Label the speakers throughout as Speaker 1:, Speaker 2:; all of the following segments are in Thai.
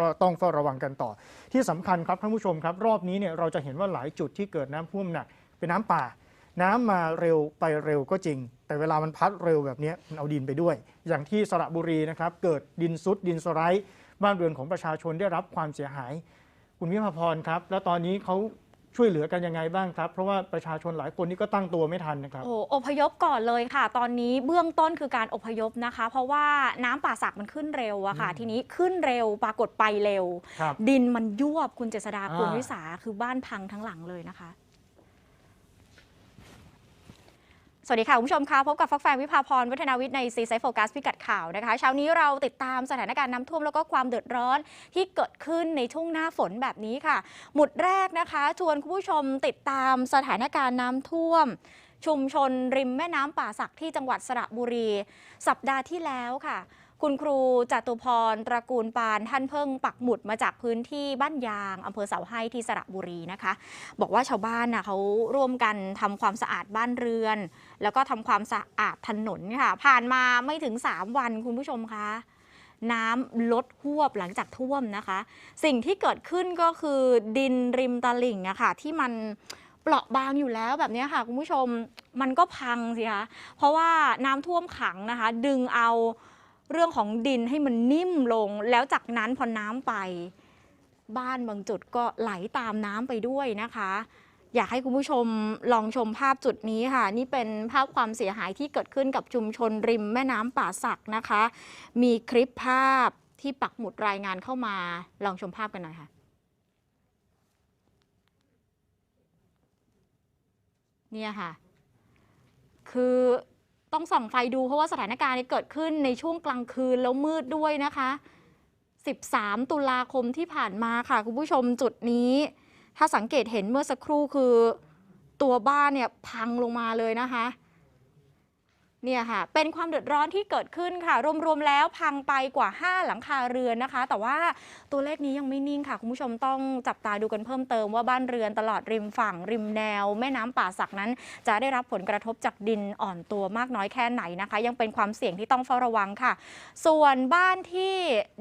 Speaker 1: ก็ต้องเฝ้าระวังกันต่อ ที่สำคัญครับท่านผู้ชมครับ รอบนี้เนี่ยเราจะเห็นว่าหลายจุดที่เกิดน้ำท่วมหนักเป็นน้ำป่า น้ำมาเร็วไปเร็วก็จริง แต่เวลามันพัดเร็วแบบนี้มันเอาดินไปด้วย อย่างที่สระบุรีนะครับเกิดดินซุดดินสไลด์บ้านเรือนของประชาชนได้รับความเสียหาย คุณวิภาพรครับ แล้วตอนนี้เขา ช่วยเหลือกันยังไงบ้างครับ เพราะว่าประชาชนหลายคนนี่ก็ตั้งตัวไม่ทันนะครับ
Speaker 2: โอ้อพยพก่อนเลยค่ะ ตอนนี้เบื้องต้นคือการอพยพนะคะ เพราะว่าน้ำป่าสักมันขึ้นเร็วอะค่ะ
Speaker 1: อืม
Speaker 2: ทีนี้ขึ้นเร็วปรากฏไปเร็ว
Speaker 1: ครับ
Speaker 2: ดินมันยวบคุณเจษดา
Speaker 1: อ่า
Speaker 2: คุณวิสาคือบ้านพังทั้งหลังเลยนะคะ สวัสดีค่ะ คุณผู้ชมคะพบกับฟักแฟงวิภาพรวัฒนาวิทย์ในซีไซโฟกัสพิกัดข่าวนะคะเช้านี้เราติดตามสถานการณ์น้ำท่วมแล้วก็ความเดือดร้อนที่เกิดขึ้นในช่วงหน้าฝนแบบนี้ค่ะ หมุดแรกนะคะ ชวนคุณผู้ชมติดตามสถานการณ์น้ำท่วม ชุมชนริมแม่น้ำป่าสักที่จังหวัดสระบุรี สัปดาห์ที่แล้วค่ะ คุณครูจตุพรตระกูลปานท่านเพิ่งปักหมุดมาจากพื้นที่บ้านยางอำเภอเสาให้ที่สระบุรีนะคะ บอกว่าชาวบ้านน่ะเขาร่วมกันทำความสะอาดบ้านเรือน แล้วก็ทำความสะอาดถนนค่ะ ผ่านมาไม่ถึง 3 วันคุณผู้ชมคะน้ำลดหวบหลังจากท่วมนะคะ สิ่งที่เกิดขึ้นก็คือดินริมตลิ่งอะค่ะที่มันเปราะบางอยู่แล้วแบบนี้ค่ะคุณผู้ชมมันก็พังสิคะเพราะว่าน้ำท่วมขังนะคะ ดึงเอา เรื่องของดินให้มันนิ่มลง แล้วจากนั้นพอน้ำไป บ้านบางจุดก็ไหลตามน้ำไปด้วยนะคะ อยากให้คุณผู้ชมลองชมภาพจุดนี้ค่ะ นี่เป็นภาพความเสียหายที่เกิดขึ้นกับชุมชนริมแม่น้ำป่าสักนะคะ มีคลิปภาพที่ปักหมุดรายงานเข้ามาลองชมภาพกันหน่อยค่ะเนี่ยค่ะ คือ ต้องส่องไฟดูเพราะว่าสถานการณ์นี้เกิดขึ้นในช่วงกลางคืนแล้วมืดด้วยนะคะ 13 ตุลาคมที่ผ่านมาค่ะ คุณผู้ชมจุดนี้ ถ้าสังเกตเห็นเมื่อสักครู่คือ ตัวบ้านเนี่ยพังลงมาเลยนะคะ เนี่ยค่ะ เป็นความเดือดร้อนที่เกิดขึ้นค่ะ รวมๆแล้วพังไปกว่า 5 หลังคาเรือนนะคะ แต่ว่าตัวเลขนี้ยังไม่นิ่งค่ะ คุณผู้ชมต้องจับตาดูกันเพิ่มเติมว่าบ้านเรือนตลอดริมฝั่งริมแนว แม่น้ำป่าสักนั้น จะได้รับผลกระทบจากดินอ่อนตัวมากน้อยแค่ไหนนะคะ ยังเป็นความเสี่ยงที่ต้องเฝ้าระวังค่ะ ส่วนบ้านที่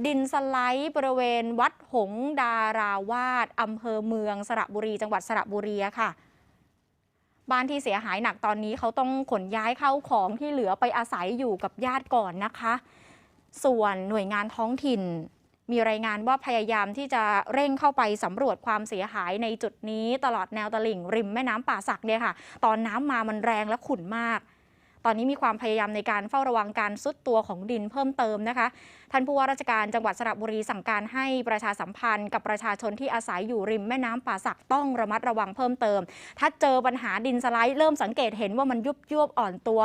Speaker 2: ดินสไลด์บริเวณวัดหงดาราวาสอำเภอเมืองสระบุรี จังหวัดสระบุรีค่ะ บ้านที่เสียหายหนักตอนนี้เขาต้องขนย้ายเข้าของที่เหลือไปอาศัยอยู่กับญาติก่อนนะคะ ส่วนหน่วยงานท้องถิ่น มีรายงานว่าพยายามที่จะเร่งเข้าไปสำรวจความเสียหายในจุดนี้ ตลอดแนวตลิ่งริมแม่น้ำป่าสักเนี่ยค่ะ ตอนน้ำมามันแรงและขุ่นมาก ตอนนี้มีความพยายามในการเฝ้าระวังการซุดตัวของดินเพิ่มเติมนะคะ ท่านผู้ว่าราชการจังหวัดสระบุรีสั่งการให้ประชาสัมพันธ์ กับประชาชนที่อาศัยอยู่ริมแม่น้ำป่าสักต้องระมัดระวังเพิ่มเติม ถ้าเจอปัญหาดินสไลด์เริ่มสังเกตเห็นว่ามันยุบยวบอ่อนตัว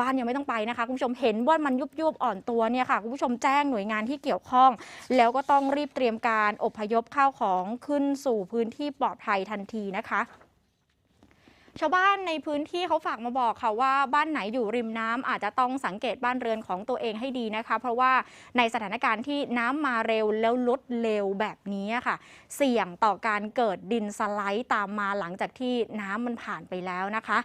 Speaker 2: บ้านยังไม่ต้องไปนะคะ คุณผู้ชมเห็นว่ามันยุบยวบอ่อนตัวเนี่ยค่ะ คุณผู้ชมแจ้งหน่วยงานที่เกี่ยวข้อง แล้วก็ต้องรีบเตรียมการอพยพข้าวของขึ้นสู่พื้นที่ปลอดภัยทันทีนะคะ ชาวบ้านในพื้นที่เขาฝากมาบอกค่ะว่าบ้านไหนอยู่ริมน้ำอาจจะต้องสังเกตบ้านเรือนของตัวเองให้ดีนะคะ เพราะว่าในสถานการณ์ที่น้ำมาเร็วแล้วลดเร็วแบบนี้ค่ะ เสี่ยงต่อการเกิดดินสไลด์ตามมาหลังจากที่น้ำมันผ่านไปแล้วนะคะ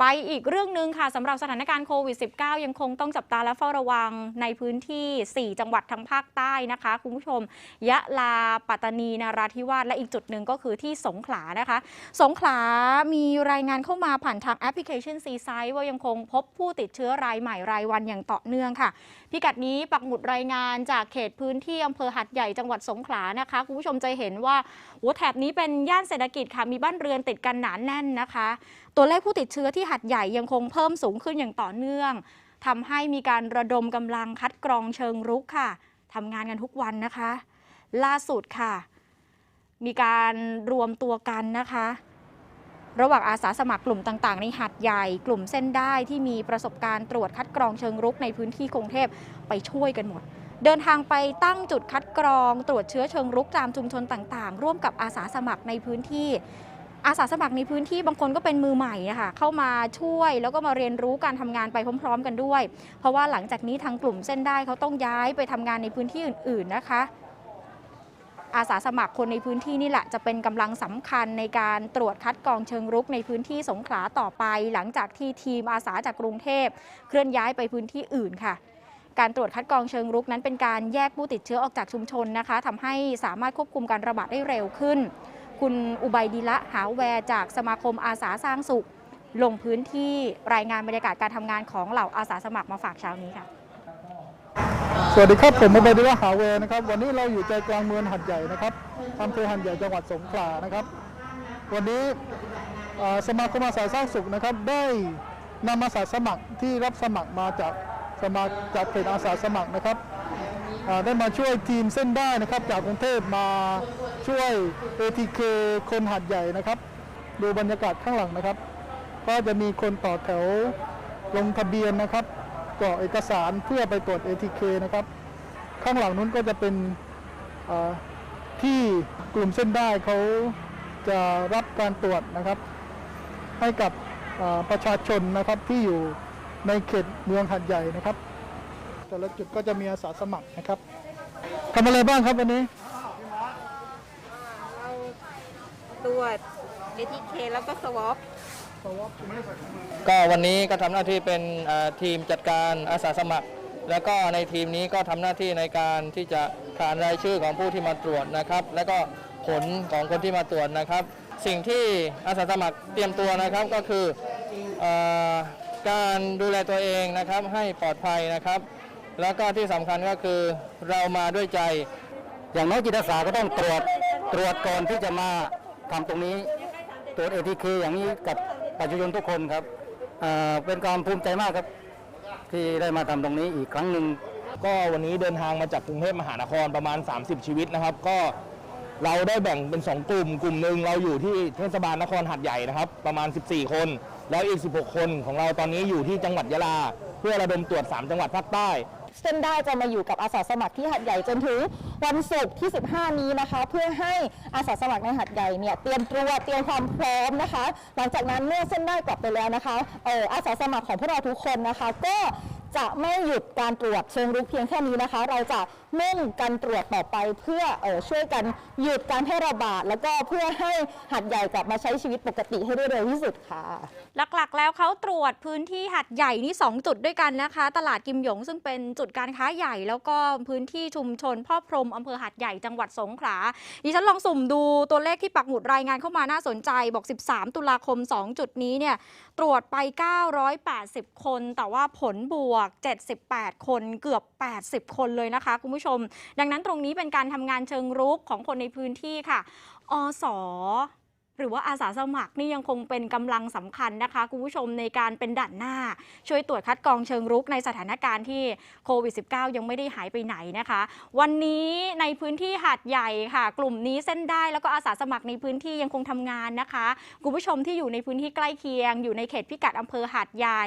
Speaker 2: ไปอีกเรื่องหนึ่งค่ะสำหรับสถานการณ์โควิด -19 ยังคงต้องจับตาและเฝ้าระวังในพื้นที่ 4 จังหวัดทางภาคใต้นะคะ คุณผู้ชม ยะลา ปัตตานีนาราธิวาสและอีกจุดหนึ่งก็คือที่สงขลานะคะ สงขลามีรายงานเข้ามาผ่านทางแอปพลิเคชันซีไซต์ว่ายังคงพบผู้ติดเชื้อรายใหม่รายวันอย่างต่อเนื่องค่ะ พิกัดนี้ปักหมุดรายงานจากเขตพื้นที่อำเภอหัดใหญ่จังหวัดสงขลานะคะคุณผู้ชมจะเห็นว่า โอ้แถบนี้เป็นย่านเศรษฐกิจค่ะ มีบ้านเรือนติดกันหนานแน่นนะคะ ตัวเลขผู้ติดเชื้อที่หัดใหญ่ยังคงเพิ่มสูงขึ้นอย่างต่อเนื่องทำให้มีการระดมกำลังคัดกรองเชิงรุกค่ะทำงานกันทุกวันนะคะ ล่าสุดค่ะ มีการรวมตัวกันนะคะระหว่างอาสาสมัครกลุ่มต่างๆ ในหัดใหญ่ กลุ่มเส้นได้ที่มีประสบการณ์ตรวจคัดกรองเชิงรุกในพื้นที่กรุงเทพไปช่วยกันหมด เดินทางไปตั้งจุดคัดกรอง ตรวจเชื้อเชิงรุกตามชุมชนต่างๆ ร่วมกับอาสาสมัครในพื้นที่ อาสาสมัครในพื้นที่บางคนก็เป็นมือใหม่อะคะเข้ามาช่วยแล้วก็มาเรียนรู้การทำงานไปพร้อม ๆ กันด้วย เพราะว่าหลังจากนี้ทางกลุ่มเส้นได้เขาต้องย้ายไปทำงานในพื้นที่อื่น ๆนะคะอาสาสมัครคนในพื้นที่นี่แหละจะเป็นกำลังสำคัญในการตรวจคัดกรองเชิงรุกในพื้นที่สงขลาต่อไป หลังจากที่ทีมอาสาจากกรุงเทพ เคลื่อนย้ายไปพื้นที่อื่นค่ะ การตรวจคัดกรองเชิงรุกนั้นเป็นการแยกผู้ติดเชื้อออกจากชุมชนนะคะทำให้สามารถควบคุมการระบาดได้เร็วขึ้น คุณอุบัยดีละหาแวร์จากสมาคมอาสาสร้างสุข ลงพื้นที่รายงานบรรยากาศการทำงานของเหล่าอาสาสมัครมาฝากเช้านี้ค่ะ
Speaker 3: สวัสดีครับ ผมมาบดิวาหาเวนะครับ วันนี้เราอยู่ใจกลางเมืองหัดใหญ่นะครับอำเภอหัดใหญ่จังหวัดสงขลานะครับ วันนี้สมาคมอาสาสร้างสุขนะครับ ได้นำอาสาสมัครที่รับสมัครมาจาก สมาจากเพจอาสาสมัครนะครับได้มาช่วยทีมเส้นได้นะครับ จากกรุงเทพมาช่วย ATK คนหัดใหญ่นะครับ ดูบรรยากาศข้างหลังนะครับ ก็จะมีคนต่อแถวลงทะเบียนนะครับกรอกเอกสารเพื่อไปตรวจ ATK นะครับ ข้างหลังนู้นก็จะเป็นที่กลุ่มเส้นได้เขาจะรับการตรวจนะครับ ให้กับประชาชนนะครับที่อยู่ ในเขตเมืองหัดใหญ่นะครับ แต่ละจุดก็จะมีอาสาสมัครนะครับทำอะไรบ้างครับวันนี้
Speaker 4: เราตรวจ ATK แล้วก็สวอป
Speaker 5: ก็วันนี้ก็ทำหน้าที่เป็นเอ่อทีมจัดการอาสาสมัคร แล้วก็ในทีมนี้ก็ทำหน้าที่ในการที่จะขานรายชื่อของผู้ที่มาตรวจนะครับ แล้วก็ผลของคนที่มาตรวจนะครับ สิ่งที่อาสาสมัครเตรียมตัวนะครับก็คือเออ การดูแลตัวเองนะครับให้ปลอดภัยนะครับ แล้วก็ที่สำคัญก็คือเรามาด้วยใจ
Speaker 6: อย่างน้อยจิตอาสาก็ต้องตรวจตรวจก่อนที่จะมาทำตรงนี้ ตรวจเอทีเคอย่างนี้กับประชาชนทุกคนครับเป็นความภูมิใจมากครับที่ได้มาทำตรงนี้อีกครั้งหนึ่ง
Speaker 7: ก็วันนี้เดินทางมาจากกรุงเทพมหานครประมาณ 30 ชีวิตนะครับ ก็เราได้แบ่งเป็น 2 กลุ่ม กลุ่มหนึ่งเราอยู่ที่เทศบาลนครหัดใหญ่นะครับ ประมาณ 14 คน แล้วอีก 16 คนของเราตอนนี้อยู่ที่จังหวัดยะลา เพื่อระดมตรวจ 3 จังหวัดภาคใต้
Speaker 8: เส้นได้จะมาอยู่กับอาสาสมัครที่หัดใหญ่จนถึงวันศุกร์ที่ 15 นี้นะคะ เพื่อให้อาสาสมัครในหัดใหญ่เนี่ยเตรียมตัวเตรียมความพร้อมนะคะ หลังจากนั้นเมื่อเส้นได้กลับไปแล้วนะคะเอออาสาสมัครของพวกเราทุกคนนะคะ ก็จะไม่หยุดการตรวจเชิงรุกเพียงแค่นี้นะคะ เราจะมุ่งการตรวจต่อไปเพื่อเออช่วยกันหยุดการแพร่ระบาด แล้วก็เพื่อให้หัดใหญ่กลับมาใช้ชีวิตปกติให้ได้เร็วที่สุดค่ะ
Speaker 2: หลักๆ แล้วเขาตรวจพื้นที่หัดใหญ่นี่ 2 จุดด้วยกันนะคะ ตลาดกิมหยงซึ่งเป็นจุดการค้าใหญ่ แล้วก็พื้นที่ชุมชนพ่อพรมอำเภอหัดใหญ่จังหวัดสงขลาดิฉันลองสุ่มดูตัวเลขที่ปักหมุดรายงานเข้ามาน่าสนใจบอก 13 ตุลาคม 2 จุดนี้เนี่ยตรวจไป 980 คน แต่ว่าผลบวก 78 คนเกือบ 80 คนเลยนะคะคุณผู้ชม ดังนั้นตรงนี้เป็นการทำงานเชิงรุกของคนในพื้นที่ค่ะ อส หรือว่าอาสาสมัครนี่ยังคงเป็นกำลังสำคัญนะคะคุณผู้ชมในการเป็นด่านหน้า ช่วยตรวจคัดกรองเชิงรุกในสถานการณ์ที่โควิด -19 ยังไม่ได้หายไปไหนนะคะ วันนี้ในพื้นที่หาดใหญ่ค่ะ กลุ่มนี้เส้นได้แล้วก็อาสาสมัครในพื้นที่ยังคงทำงานนะคะคุณผู้ชมที่อยู่ในพื้นที่ใกล้เคียง อยู่ในเขตพิกัดอำเภอหาดใหญ่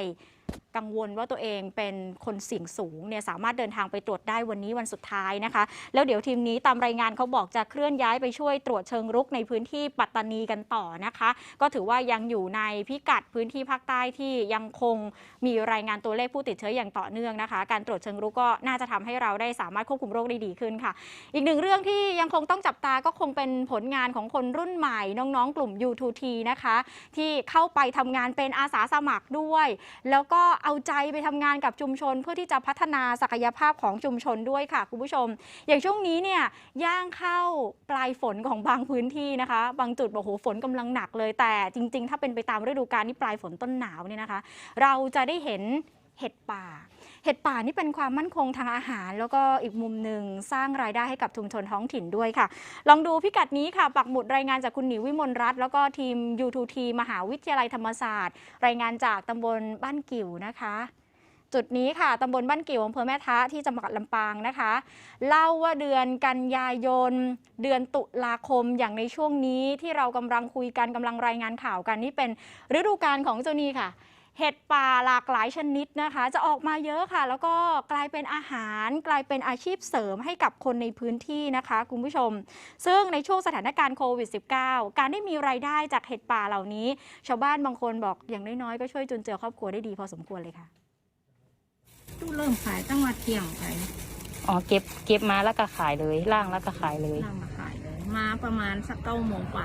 Speaker 2: กังวลว่าตัวเองเป็นคนเสี่ยงสูงเนี่ยสามารถเดินทางไปตรวจได้วันนี้วันสุดท้ายนะคะ แล้วเดี๋ยวทีมนี้ตามรายงานเขาบอกจะเคลื่อนย้ายไปช่วยตรวจเชิงรุกในพื้นที่ปัตตานีกันต่อนะคะ ก็ถือว่ายังอยู่ในพิกัดพื้นที่ภาคใต้ที่ยังคงมีรายงานตัวเลขผู้ติดเชื้ออย่างต่อเนื่องนะคะ การตรวจเชิงรุกก็น่าจะทำให้เราได้สามารถควบคุมโรคได้ดีขึ้นค่ะ อีกหนึ่งเรื่องที่ยังคงต้องจับตาก็คงเป็นผลงานของคนรุ่นใหม่น้องๆ กลุ่ม U2T นะคะที่เข้าไปทำงานเป็นอาสาสมัครด้วย แล้วก็็เอาใจไปทำงานกับชุมชน เพื่อที่จะพัฒนาศักยภาพของชุมชนด้วยค่ะคุณผู้ชม อย่างช่วงนี้เนี่ยย่างเข้าปลายฝนของบางพื้นที่นะคะ บางจุดบอกโหฝนกำลังหนักเลย แต่จริง ๆ ถ้าเป็นไปตามฤดูกาลนี่ปลายฝนต้นหนาวเนี่ยนะคะ เราจะได้เห็นเห็ดป่า ห็ดป่านี่เป็นความมั่นคงทางอาหาร แล้วก็อีกมุมหนึ่งสร้างรายได้ให้กับชุมชนท้องถิ่นด้วยค่ะ ลองดูพิกัดนี้ค่ะ ปักหมุดรายงานจากคุณหนิววิมลรัตน์แล้วก็ทีม U2T มหาวิทยาลัยธรรมศาสตร์ รายงานจากตำบลบ้านกิ่วนะคะจุดนี้ค่ะ ตำบลบ้านกิ่วอำเภอแม่ทะที่จังหวัดลำปางนะคะ เล่าว่าเดือนกันยายน เดือนตุลาคมอย่างในช่วงนี้ที่เรากำลังคุยกันกำลังรายงานข่าวกันนี่เป็นฤดูกาลของเจ้านี่ค่ะ เห็ดป่าหลากหลายชนิดนะคะ จะออกมาเยอะค่ะ แล้วก็กลายเป็นอาหาร กลายเป็นอาชีพเสริมให้กับคนในพื้นที่นะคะ คุณผู้ชม ซึ่งในช่วงสถานการณ์โควิด -19 การได้มีรายได้จากเห็ดป่าเหล่านี้ ชาวบ้านบางคนบอกอย่างน้อยๆ ก็ช่วยจุนเจือครอบครัวได้ดีพอสมควรเลยค่ะ
Speaker 4: ตู้เริ่มขายตั้งวัดเที่ยงไป
Speaker 9: อ๋อเก็บเก็บมาแล้วก็ขายเลยล่างแล้วก็ขายเลย
Speaker 4: นำมาขายเลยมาประมาณสักเก้าโมงไป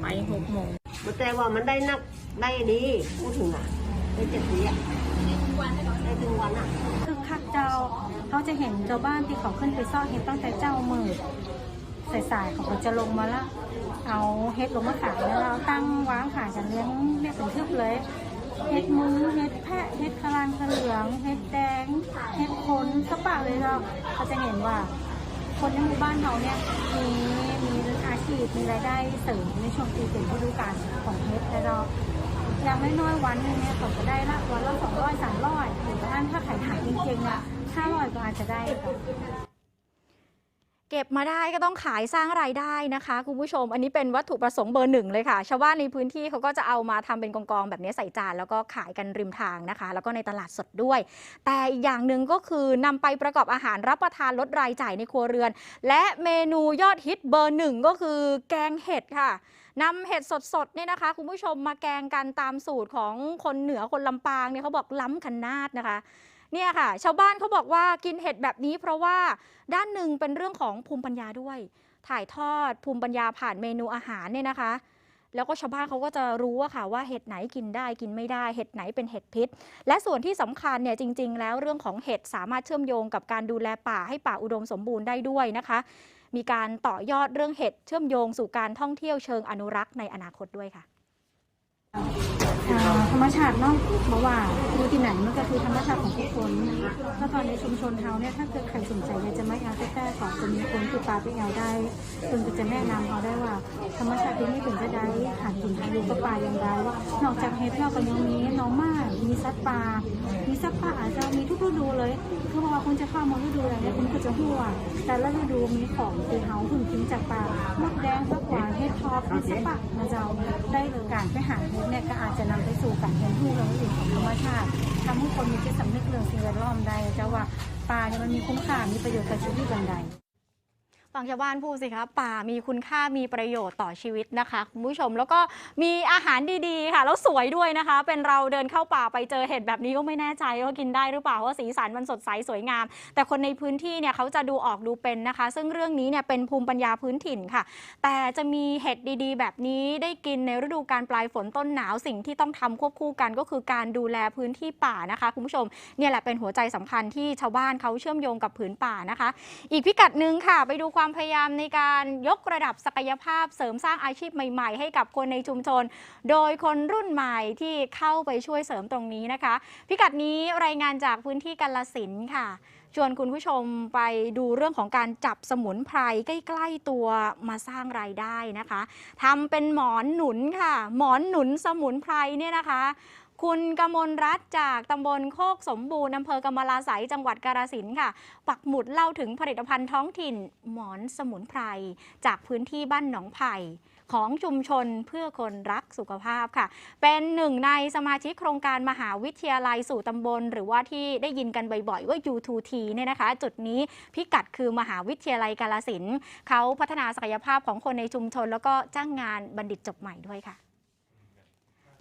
Speaker 4: ไปหกโมง
Speaker 10: แต่ว่ามันได้นักได้ดีพูดถึงอะ ได้เจ็ดสีอะได้ถึงวันอะ
Speaker 4: คึกคักเจ้า
Speaker 11: เราเขาจะเห็นชาวบ้านที่เขาขึ้นไปซ่อนเห็ดตั้งแต่เจ้ามือสายๆเขาก็จะลงมาละเอาเห็ดลงมาขายแล้วเราตั้งวางขายกันเลี้ยงเรียกเป็นทึบเลยเห็ดมือเห็ดแพะเห็ดคลานขเหลืองเห็ดแดงเห็ดขนสปากเลยเราเขาจะเห็นว่า คนในหมู่บ้านเราเนี่ยมีมีอาชีพมีรายได้เสริมในช่วงปีเป็นฤดูกาลของเห็ดแต่เรา อย่างน้อยๆวันหนึงเนี่ยเขาจะได้ละวันละสองร้อยสามร้อยหรือว่าถ้าขายขายจริงๆอะห้าร้อยก็อาจจะได้ค่ะ
Speaker 2: เก็บมาได้ก็ต้องขายสร้างรายได้นะคะคุณผู้ชม อันนี้เป็นวัตถุประสงค์เบอร์หนึ่งเลยค่ะ ชาวบ้านในพื้นที่เขาก็จะเอามาทำเป็นกองๆแบบนี้ใส่จานแล้วก็ขายกันริมทางนะคะ แล้วก็ในตลาดสดด้วย แต่อีกอย่างหนึ่งก็คือนำไปประกอบอาหารรับประทานลดรายจ่ายในครัวเรือน และเมนูยอดฮิตเบอร์หนึ่งก็คือแกงเห็ดค่ะ นำเห็ดสดๆเนี่ยนะคะ คุณผู้ชมมาแกงกันตามสูตรของคนเหนือคนลำปางเนี่ยเขาบอกล้ำขนาดนะคะเนี่ยค่ะ ชาวบ้านเขาบอกว่ากินเห็ดแบบนี้ เพราะว่าด้านหนึ่งเป็นเรื่องของภูมิปัญญาด้วย ถ่ายทอดภูมิปัญญาผ่านเมนูอาหารเนี่ยนะคะ แล้วก็ชาวบ้านเขาก็จะรู้อะค่ะว่าเห็ดไหนกินได้กินไม่ได้เห็ดไหนเป็นเห็ดพิษ และส่วนที่สำคัญเนี่ยจริง ๆ แล้วเรื่องของเห็ดสามารถเชื่อมโยงกับการดูแลป่าให้ป่าอุดมสมบูรณ์ได้ด้วยนะคะ มีการต่อยอดเรื่องเห็ดเชื่อมโยงสู่การท่องเที่ยวเชิงอนุรักษ์ในอนาคตด้วยค่ะ
Speaker 11: ธรรมชาติเนาะเพราะว่าดูที่ไหนมันก็คือธรรมชาติของทุกคนแล้วตอนในชุมชนเฮาเนี่ยถ้าเกิดใครสนใจอยากจะไม่เอาแค่ๆก่อนจะมีคนติดตาไปเอาได้คนก็จะแนะนำเขาได้ว่า ธรรมชาติที่นี่ถึงจะได้หากินทางลูกกับป่าอย่างไรนอกจากเห็ดเราก็ยังมีน้องไม้มีสัตว์ป่ามีสัตว์ป่าอาจจะมีทุกฤดูเลยคือว่าคุณจะเข้ามาฤดูอะไรเนี่ยคุณก็จะหัวแต่ละฤดูมีของที่เฮาถึงกินจากป่ามดแดงสักหวานเห็ดทอปเห็ดสัตว์ป่ามาเจ้าได้เลยการไปหาเห็ดเนี่ยก็อาจจะนำไปสู่การเรียนรู้เรื่องอื่นของธรรมชาติทำให้คนมีจิตสำนึกเรื่องสิ่งแวดล้อมได้เจ้าว่าปลาเนี่ยมันมีคุ้มค่ามีประโยชน์กับชีวิตอย่างใด
Speaker 2: ฟังชาวบ้านพูดสิคะป่ามีคุณค่ามีประโยชน์ต่อชีวิตนะคะคุณผู้ชมแล้วก็มีอาหารดีๆค่ะ แล้วสวยด้วยนะคะ เป็นเราเดินเข้าป่าไปเจอเห็ดแบบนี้ก็ไม่แน่ใจว่ากินได้หรือเปล่าเพราะว่าสีสันมันสดใสสวยงาม แต่คนในพื้นที่เนี่ยเขาจะดูออกดูเป็นนะคะ ซึ่งเรื่องนี้เนี่ยเป็นภูมิปัญญาพื้นถิ่นค่ะ แต่จะมีเห็ดดีๆ แบบนี้ได้กินในฤดูการปลายฝนต้นหนาวสิ่งที่ต้องทำควบคู่กันก็คือการดูแลพื้นที่ป่านะคะคุณผู้ชมเนี่ยแหละเป็นหัวใจสำคัญที่ชาวบ้านเขาเชื่อมโยงกับผืนป่านะคะ อีกพิกัดหนึ่งค่ะไปดูความพยายามในการยกระดับศักยภาพเสริมสร้างอาชีพใหม่ ๆ ให้กับคนในชุมชน โดยคนรุ่นใหม่ที่เข้าไปช่วยเสริมตรงนี้นะคะ พิกัดนี้รายงานจากพื้นที่กาลสินค่ะ ชวนคุณผู้ชมไปดูเรื่องของการจับสมุนไพรใกล้ๆตัวมาสร้างรายได้นะคะทำเป็นหมอนหนุนค่ะ หมอนหนุนสมุนไพรเนี่ยนะคะ คุณกมลรัตจากตำบลโคกสมบูรณ์อำเภอกำมะลาไสยจังหวัดกาฬสินธุ์ค่ะ ปักหมุดเล่าถึงผลิตภัณฑ์ท้องถิ่นหมอนสมุนไพร จากพื้นที่บ้านหนองไผ่ของชุมชนเพื่อคนรักสุขภาพค่ะ เป็นหนึ่งในสมาชิกโครงการมหาวิทยาลัยสู่ตำบล หรือว่าที่ได้ยินกันบ่อยๆ ว่า U2T เนี่ยนะคะ จุดนี้พิกัดคือมหาวิทยาลัยกาลสินธุ์เขาพัฒนาศักยภาพของคนในชุมชน แล้วก็จ้างงานบัณฑิตจบใหม่ด้วยค่ะ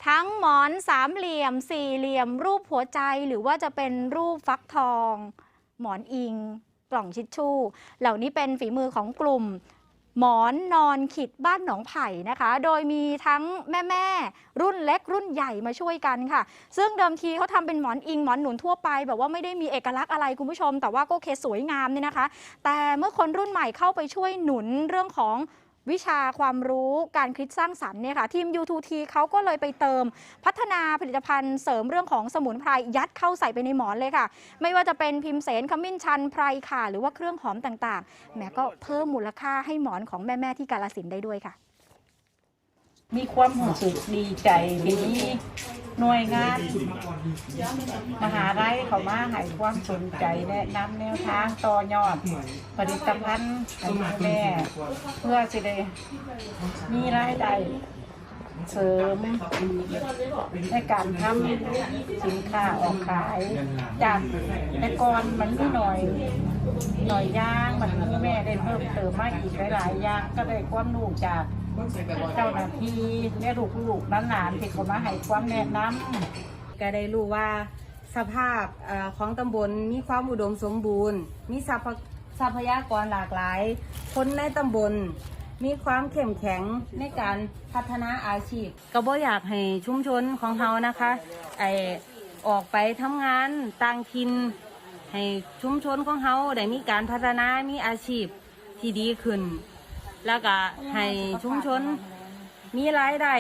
Speaker 2: ทั้งหมอนสามเหลี่ยม สี่เหลี่ยม รูปหัวใจหรือว่าจะเป็นรูปฟักทอง หมอนอิง กล่องชิชชู่ เหล่านี้เป็นฝีมือของกลุ่ม หมอนนอนขิดบ้านหนองไผ่นะคะ โดยมีทั้งแม่แม่รุ่นเล็กรุ่นใหญ่มาช่วยกันค่ะ ซึ่งเดิมทีเขาทำเป็นหมอนอิงหมอนหนุนทั่วไป แบบว่าไม่ได้มีเอกลักษณ์อะไรคุณผู้ชม แต่ว่าก็เคสวยงามเนี่ยนะคะ แต่เมื่อคนรุ่นใหม่เข้าไปช่วยหนุนเรื่องของ วิชาความรู้การคิดสร้างสรรค์เนี่ยค่ะทีม U2T เขาก็เลยไปเติมพัฒนาผลิตภัณฑ์เสริมเรื่องของสมุนไพรยัดเข้าใส่ไปในหมอนเลยค่ะ ไม่ว่าจะเป็นพิมเสนขมิ้นชันไพรค่ะ หรือว่าเครื่องหอมต่างๆแหมก็เพิ่มมูลค่าให้หมอนของแม่ ๆ ที่กาลสินได้ด้วยค่ะ
Speaker 4: มีความรู้สึกดีใจที่หน่วยงาน มหาลัยเขามาให้ความสนใจแนะนำแนวทางต่อยอด ผลิตภัณฑ์ให้แม่ เพื่อจะได้มีรายได้เสริมในการทำสินค้าออกขาย จากแต่ก่อนมันไม่หน่อยหน่อยย่างมันแม่ได้เพิ่มเติมมากอีกหลายๆอย่างก็ได้ความรู้จาก เจ้าหน้าที่และลูกๆหลานๆที่เขามาให้ความแนะนำ
Speaker 12: ก็ได้รู้ว่าสภาพของตำบลมีความอุดมสมบูรณ์ มีทรัพยากรหลากหลาย คนในตำบลมีความเข้มแข็งในการพัฒนาอาชีพ ก็บ่อยากให้ชุมชนของเรานะคะไอออกไปทำงานต่างถิ่นให้ชุมชนของเฮาได้มีการพัฒนามีอาชีพที่ดีขึ้น แล้วก็ให้ชุมชนมีรายได้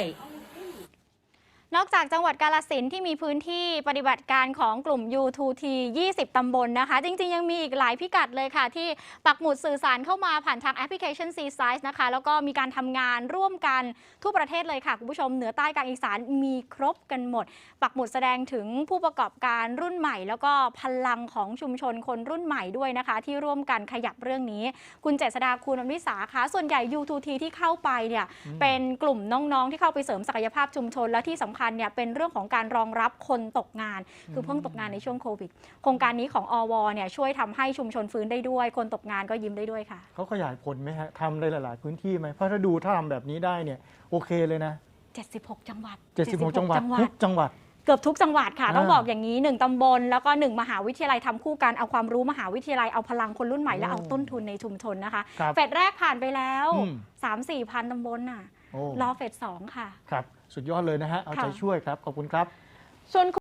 Speaker 2: นอกจากจังหวัดกาลสินธุ์ที่มีพื้นที่ปฏิบัติการของกลุ่ม U2T 20 ตำบลนะคะ จริง ๆ ยังมีอีกหลายพิกัดเลยค่ะ ที่ปักหมุดสื่อสารเข้ามาผ่านทางแอปพลิเคชัน C Size นะคะ แล้วก็มีการทำงานร่วมกันทั่วประเทศเลยค่ะ คุณผู้ชมเหนือใต้กลางอีสานมีครบกันหมด ปักหมุดแสดงถึงผู้ประกอบการรุ่นใหม่ แล้วก็พลังของชุมชนคนรุ่นใหม่ด้วยนะคะ ที่ร่วมกันขยับเรื่องนี้ คุณเจษดาคุณอวิสาคะส่วนใหญ่ U2T ที่เข้าไปเนี่ยเป็นกลุ่มน้องๆที่เข้าไปเสริมศักยภาพชุมชนและที่สำคัญเนี่ยเป็นเรื่องของการรองรับคนตกงาน คือเพิ่งตกงานในช่วงโควิด โครงการนี้ของอวเนี่ยช่วยทำให้ชุมชนฟื้นได้ด้วย คนตกงานก็ยิ้มได้ด้วยค่ะ
Speaker 1: เขาขยายผลไหมฮะทำในหลาย ๆ พื้นที่ไหมเพราะถ้าดูถ้าทำแบบนี้ได้เนี่ยโอเคเลยนะ
Speaker 2: 76 จังหวัด
Speaker 1: 76 จังหวัดทุกจังหวัด
Speaker 2: เกือบทุกจังหวัดค่ะ
Speaker 1: อ่า
Speaker 2: ต้องบอกอย่างนี้ 1 ตำบล แล้วก็ 1 มหาวิทยาลัยทำคู่กัน เอาความรู้มหาวิทยาลัยเอาพลังคนรุ่นใหม่ และเอาต้นทุนในชุมชนนะคะ
Speaker 1: ครับ
Speaker 2: เฟสแรกผ่านไปแล้ว
Speaker 1: อืม
Speaker 2: 3-4 พันตำบลน่ะ
Speaker 1: โอ้
Speaker 2: รอเฟสสองค่ะ
Speaker 1: ครับ สุดยอดเลยนะฮะเอาใจ
Speaker 2: ค่ะ
Speaker 1: ช่วยครับขอบคุณครับ
Speaker 2: ส่วน